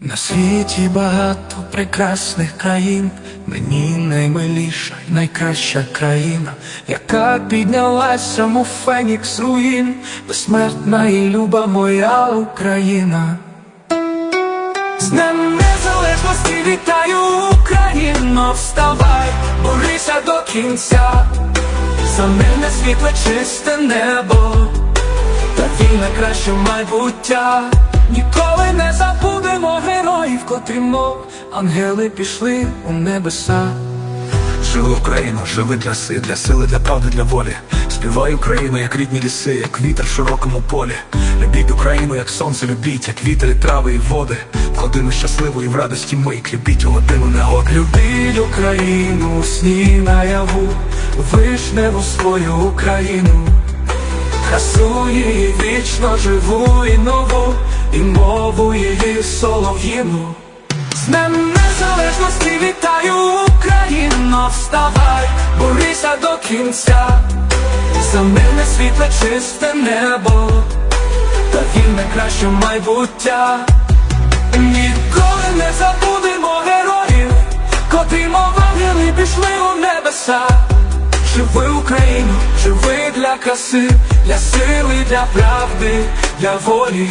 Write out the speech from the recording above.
На світі багато прекрасних країн, мені наймиліша, найкраща країна, яка піднялася, мов фенікс руїн, безсмертна і люба моя Україна. З Днем Незалежності вітаю Україно, вставай, борися до кінця, за мирне світле чисте небо, та вільне краще майбуття. Ніколи не забудемо героїв, котрі мов ангели пішли у небеса. Живи Україно, живи для си, для сили, для правди, для волі. Співай Україну, як рідні ліси, як вітер в широкому полі. Любіть Україну, як сонце любіть, як вітер, і трави і води. В годину щасливу і в радості моїй любіть у годину негоди. Любіть Україну сні наяву, вишневу свою Україну, красу її вічно живу і нову, і мову солов'їну. З Днем Незалежності вітаю Україно, вставай, борися до кінця, за мирне світле чисте небо, та вільне краще майбуття. Ніколи не забудемо героїв, котрі мов пішли у небеса. Живи Україну, живи для краси, для сили, для правди, для волі.